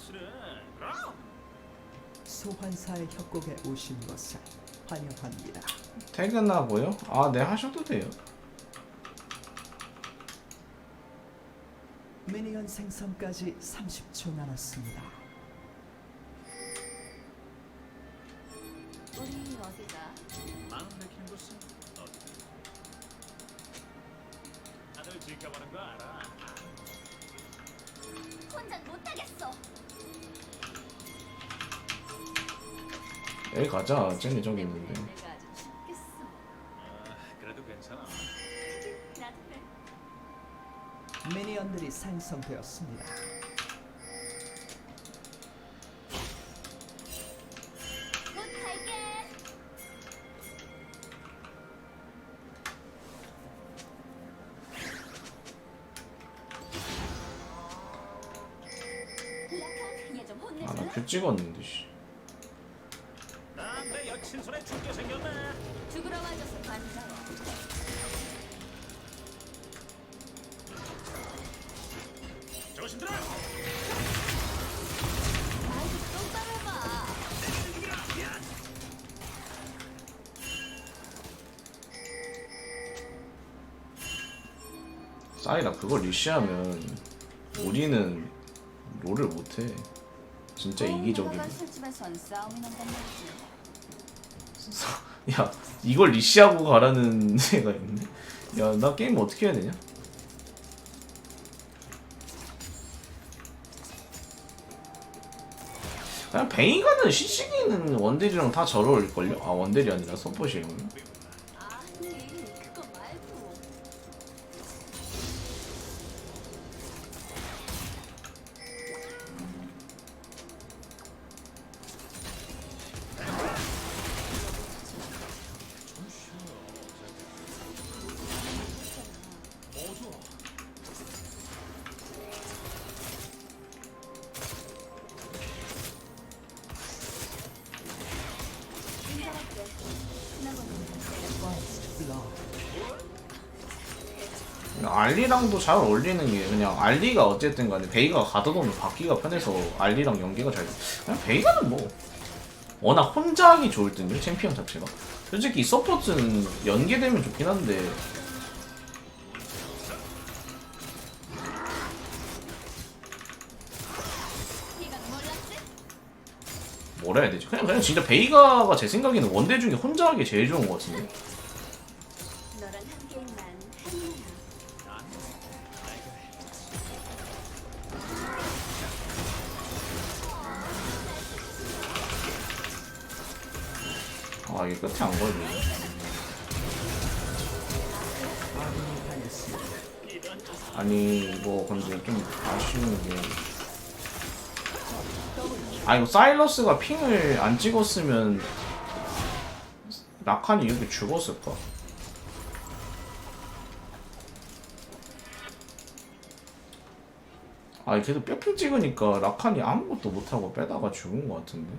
당신은 그럼 소환사의 협곡에 오신 것을 환영합니다. 퇴근하고요? 아, 네 하셔도 돼요. 미니언 생성까지 30초 남았습니다. 여기 가자. 쟤네 저기 있는데. 그래도 괜찮아. 미니언들이 생성되었습니다. 아, 혼내줄래? 나표 찍었는 사이라 그걸 리시하면 우리는 롤을 못해. 진짜 이기적이고. 난단 말이지. 야, 이걸 리시하고 가라는 애가 있네? 야, 나 게임 어떻게 해야 되냐? 그냥 베이가는 시식이는 원딜이랑 다 잘 어울릴걸요? 아, 원딜이 아니라 서폿이에요. 알리랑도 잘 어울리는 게 그냥 알리가 어쨌든 간에 베이가 가둬놓으면 받기가 편해서 알리랑 연계가 잘 돼. 그냥 베이가는 뭐 워낙 혼자 하기 좋을 듯요 챔피언 자체가 솔직히 서포트는 연계되면 좋긴 한데? 뭐라 해야 되지 그냥 그냥 진짜 베이가가 제 생각에는 원대 중에 혼자 하기 제일 좋은 것 같은데 끝에 안 걸리네. 아니 이거 근데 좀 아쉬운 게. 아 이거 사일러스가 핑을 안 찍었으면 라칸이 여기 죽었을까? 아 계속 뼈핑 찍으니까 라칸이 아무것도 못하고 빼다가 죽은 것 같은데.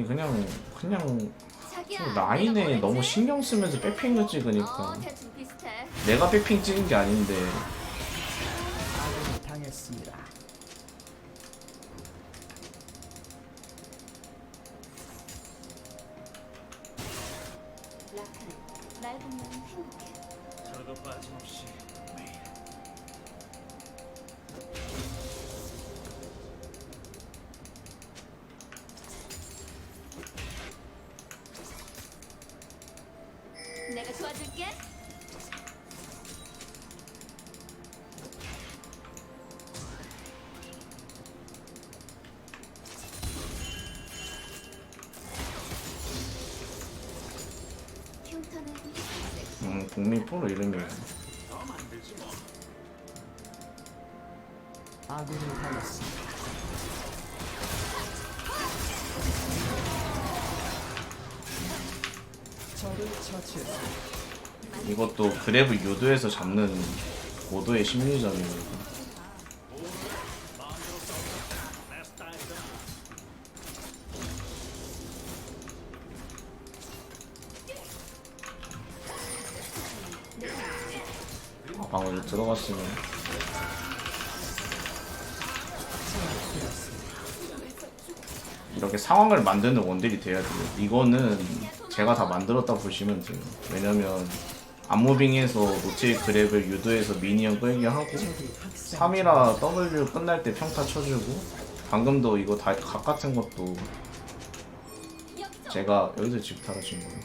아니 그냥 그냥. 라인에 너무? 신경 쓰면서 백핑을 찍으니까 어. 내가 백핑 찍은 게 아닌데 내가 도와줄게. 이것도 그랩을 유도해서 잡는 고도의 심리전이에요. 아, 방울 들어갔으면 이렇게 상황을 만드는 원딜이 돼야 돼요. 이거는 제가 다 만들었다 보시면 돼요. 왜냐면 안무빙에서 노틸 그랩을 유도해서 미니언 끌게 하고 3이라 W 끝날 때 평타 쳐주고 방금도 이거 다, 각 같은 것도 제가 여기서 집 달아준 거예요.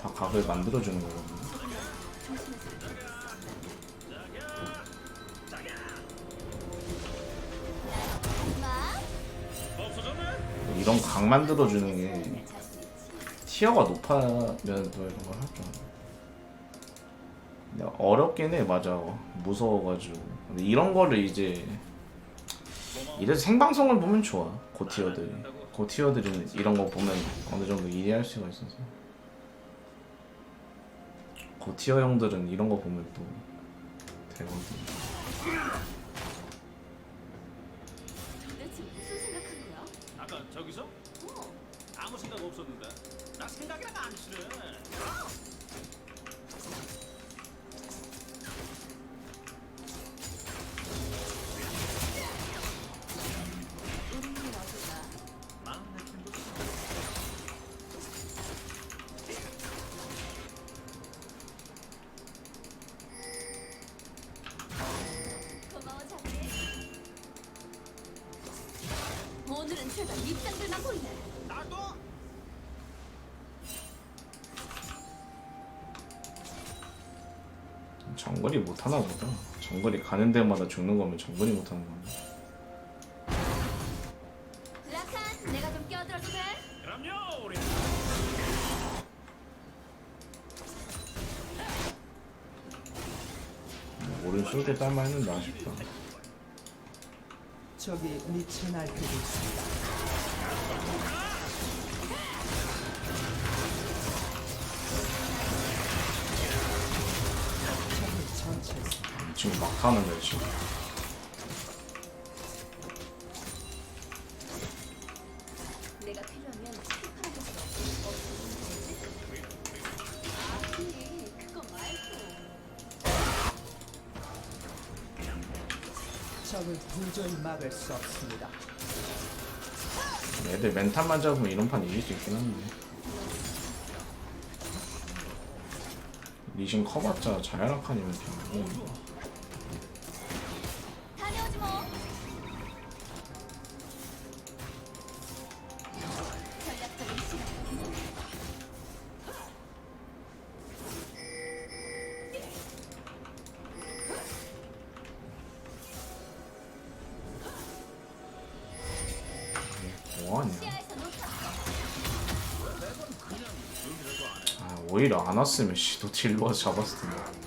다 각을 만들어주는 거거든요. 이런 각 만들어주는 게 티어가 높아면 또 이런 걸 하죠. 근데 어렵긴 해, 맞아. 무서워가지고. 근데 이런 거를 이제 이래서 생방송을 보면 좋아. 고티어들이. 고티어들은 이런 거 보면 어느 정도 이해할 수가 있어서. 고티어 형들은 이런 거 보면 또. 도 정글이 못하나 보다. 정글이 가는 데마다 죽는 거면 정글이 못하는 거야. 라칸, 내가 좀 껴들어도 돼? 그럼요, 우리. 오른 쏠때 딸만 했는데 아쉽다. 적이 미쳐 날뛰고 있습니다. 지금 막 거야 지금. 적을 도저히 막을 수 없습니다. 애들 멘탈만 잡으면 이런 판 이길 수 있긴 한데. 리신 커봤자 자야라칸이면 되고 오히려 안 왔으면 씨 도치 일로 와서 잡았을 텐데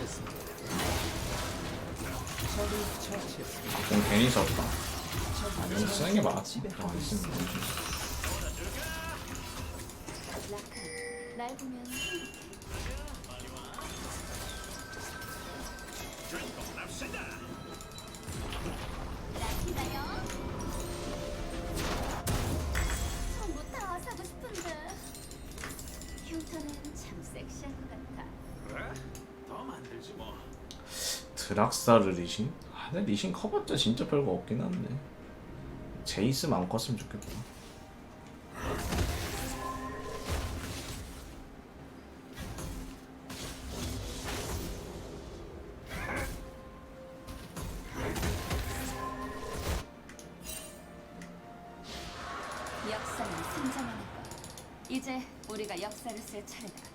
처치했습니다. 적을 처치했습니다. 좀 괜히 썼다 아 이건 쓰는 게안 쓰면 있습니다. 라칸, 날 보면 되지 뭐. 드락사르 리신? 아, 근데 리신 커버자 진짜 별거 없긴 한데. 제이스만 안 컸으면 좋겠다. 역사는 성장하는 것. 이제 우리가 역사를 쓸 차례다.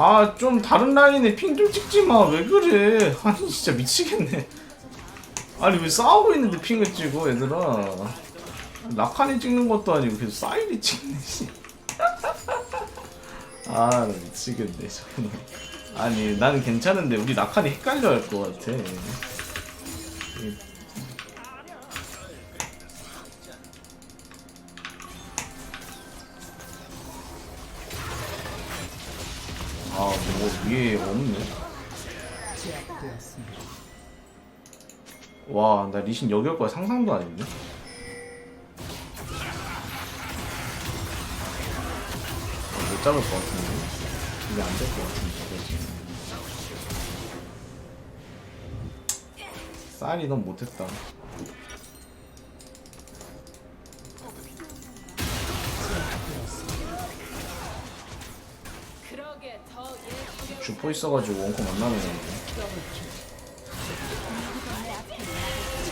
아, 좀 다른 라인에 핑 좀 찍지 마. 왜 그래? 아니, 진짜 미치겠네. 아니, 왜 싸우고 있는데 핑을 찍어, 얘들아. 라칸이 찍는 것도 아니고 계속 사이리 찍네, 씨. 아, 나 미치겠네, 저는. 아니, 나는 괜찮은데 우리 라칸이 헷갈려 할 것 같아. 아, 뭐 위에 없네. 제압되었습니다. 와, 나 리신 여기 올 거야 상상도 안 했네. 아, 못 잡을 것 같은데. 이게 안 될 것 같은데. 쌀이 너무 못했다. 주포 있어가지고 원코 만나면 되는데.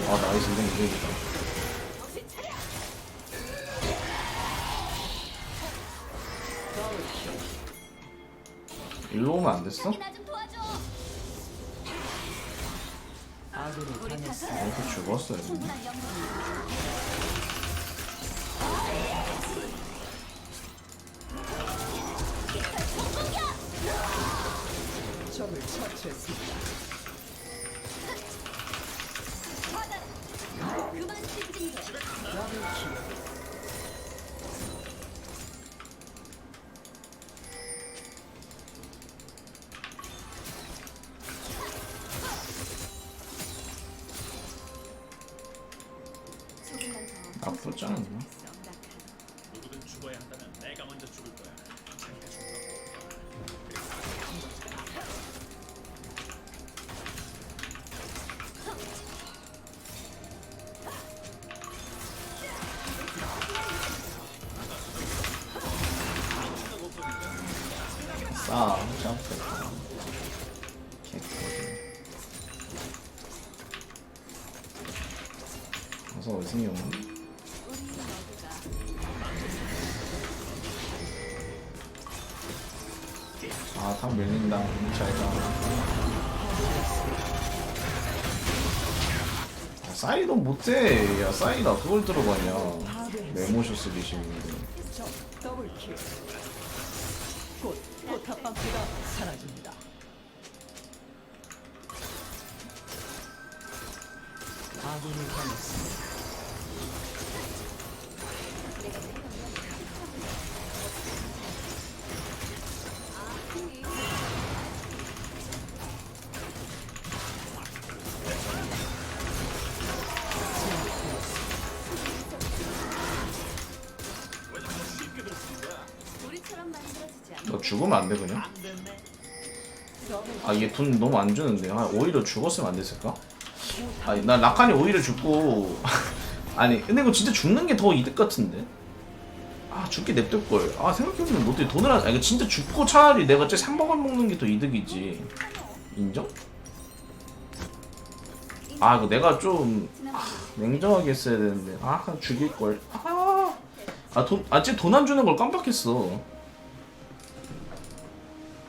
아, 나이스, 이건 이득이다. 일로 오면 안 됐어? 원코 죽었어요. 나쁘지? 누 아, 탑 밀린다. 잘 가. 아, 사이도 못해. 야, 사이다. 그걸 들어가냐. 메모쇼 쓰기 싫은데. 적 더블킬. 곧 포탑 방패가 사라집니다. 아군이 당했습니다. 너 죽으면 안 돼, 그냥? 아, 얘돈 너무 안 주는데. 아, 오히려 죽었으면 안 됐을까? 아니, 난 라칸이 오히려 죽고. 아니, 근데 이거 진짜 죽는 게 더 이득 같은데? 아, 죽게 냅둘걸. 아, 생각해보면 어떻게 돈을 안. 아, 이거 진짜 죽고 차라리 내가 쟤 3번만 먹는 게 더 이득이지. 인정? 아, 이거 내가 좀. 아, 냉정하게 했어야 되는데. 아, 죽일걸. 아. 아, 주는 걸 깜빡했어.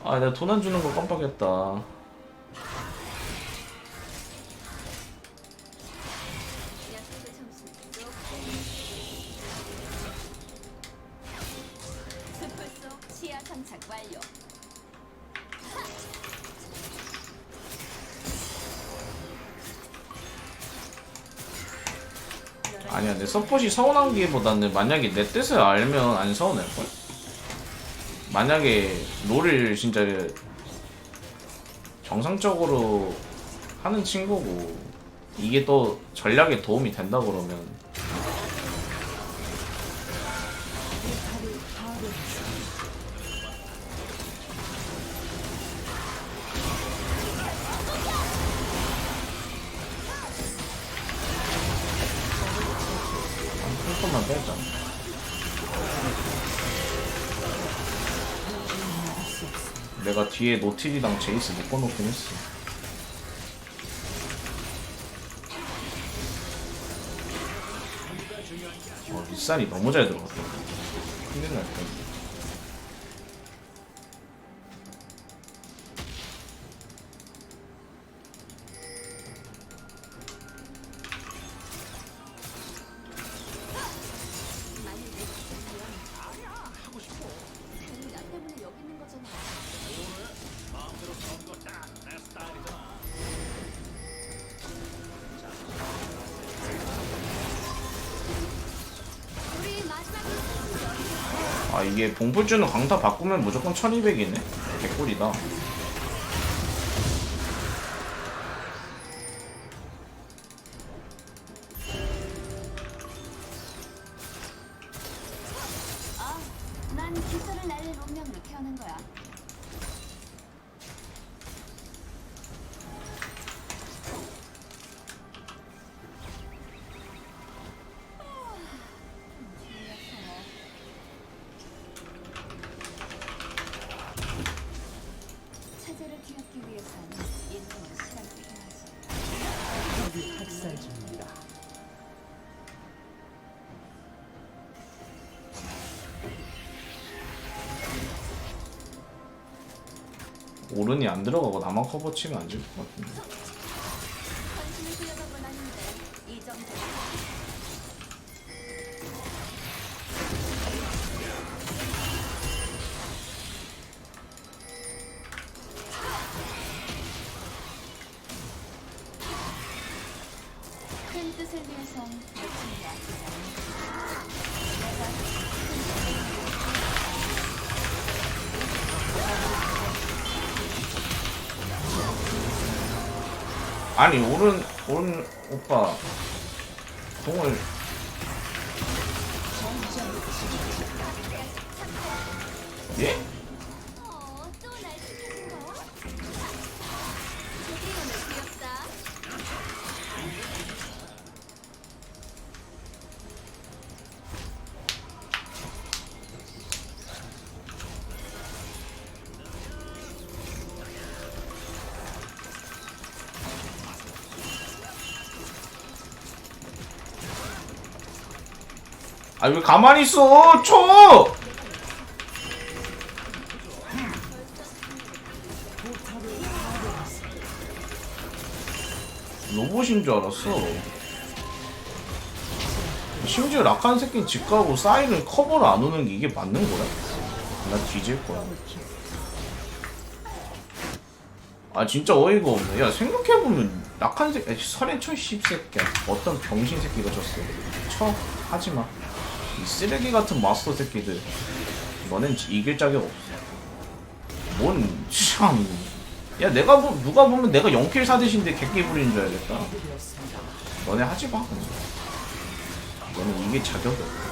아, 내가 돈 안 주는 걸 깜빡했다. 아니야, 내 서폿이 서운한 게보다는 만약에 내 뜻을 알면 안 서운할걸? 만약에 롤을 진짜 정상적으로 하는 친구고 이게 또 전략에 도움이 된다 그러면 한 번만 빼자. 내가 뒤에 노틸이랑 제이스 묶어놓긴 했어. 어, 윗살이 너무 잘 들어갔다. 큰일 날 뻔. 아 이게 봉풀주는 강타 바꾸면 무조건 1200이네? 개꿀이다. 오른이 안 들어가고 나만 커버 치면 안 질 것 같은데. 아니 오른 오른 오빠 공을 예? 아 왜 가만히 있어? 쳐! 로봇인 줄 알았어. 심지어 락한 새끼는 집 가고 사이는 커버를 안 오는 게 이게 맞는 거야? 나 뒤질 거야. 아 진짜 어이가 없네. 야 생각해보면 락한 새끼, 설해쳐 씹새끼야. 어떤 병신 새끼가 졌어. 쳐 하지 마. 이 쓰레기 같은 마스터 새끼들. 너넨 이길 자격 없어. 뭔 참. 야 내가 보 누가 보면 내가 0킬 사듯인데 개끼 부리는 줄 알겠다. 너네 하지 마. 너는 이길 자격이 없어.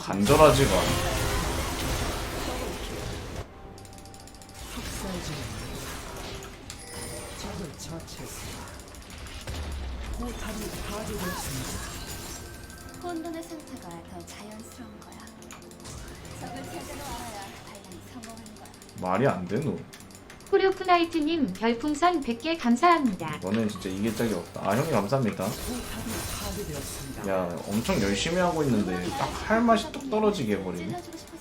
간절하지가 않아. 적을 처치했습니다. 포탑이 파괴되었습니다. 혼돈의 상태가 더 자연스러운 거야. 적을 제대로 알아야 반란이 성공하는 거야. 말이 안 돼, 너. 후류프나이트님 별풍선 100개 감사합니다. 너는 진짜 이길 적이 없다. 아, 형님 감사합니다. 포탑이 파괴되었습니다. 야, 엄청 열심히 하고 있는데 딱 할 맛이 뚝 떨어지게 해버리네. 찔러주고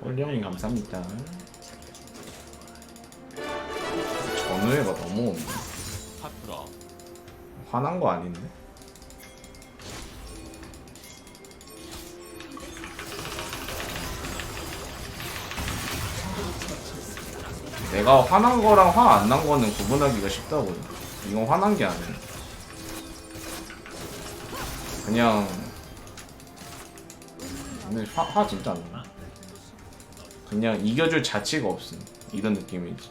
내가 감사합니다. 전우회가 너무 없네. 하프로 화난 거 아닌데? 내가 화난 거랑 화 안 난 거는 구분하기가 쉽다고요. 이건 화난 게 아니야. 그냥 근데 화, 화 진짜 안 나. 그냥 이겨줄 자체가 없음. 이런 느낌이지.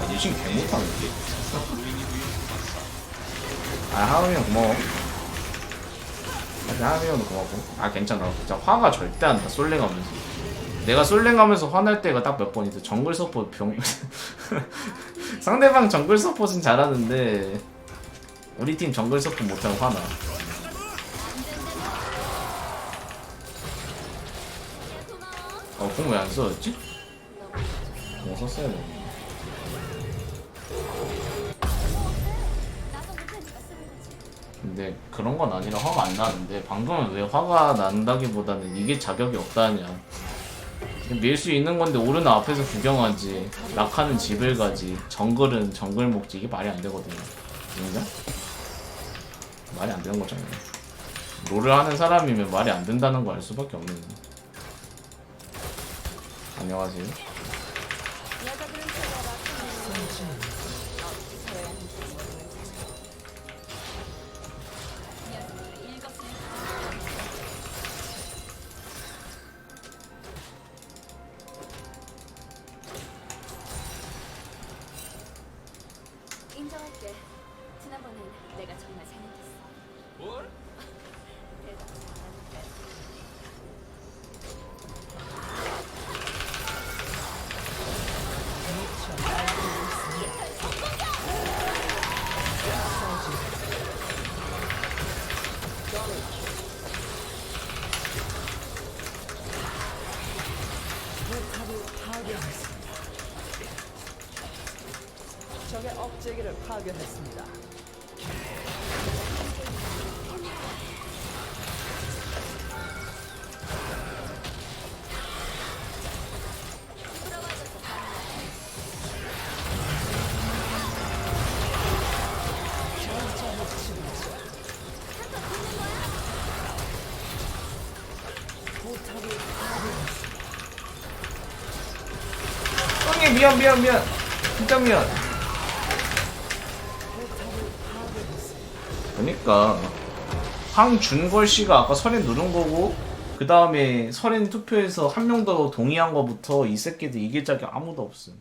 아, 니신 개못하는데. 아 하은이 고마워. 형도 고맙고. 아 괜찮아. 진짜 화가 절대 안 나. 솔랭하면서. 내가 솔랭하면서 화날 때가 딱 몇번 있어. 정글 서포 병. 상대방 정글 서포트는 잘하는데 우리 팀 정글 서포트 못하면 화나. 고마워. 어, 공 왜 안 써졌지? 공 썼어야 돼. 근데 그런 건 아니라 화가 안 나는데 방금은 왜 화가 난다기보다는 이게 자격이 없다냐. 밀 수 있는 건데 오르는 앞에서 구경하지. 낙하는 집을 가지. 정글은 정글 먹지. 이게 말이 안 되거든요. 인가? 말이 안 되는 거잖아요. 롤을 하는 사람이면 말이 안 된다는 거 알 수밖에 없는. 안녕하세요. 인정할게. 지난번엔 내가 정말 잘못했어. 뭘? 포탑을 형님 미안 미안 미안. 진짜 미안. 그러니까 황준걸 씨가 아까 설엔 누른 거고 그 다음에 설엔 투표에서 한 명 더 동의한 거부터 이 새끼들 이길 자격 아무도 없음.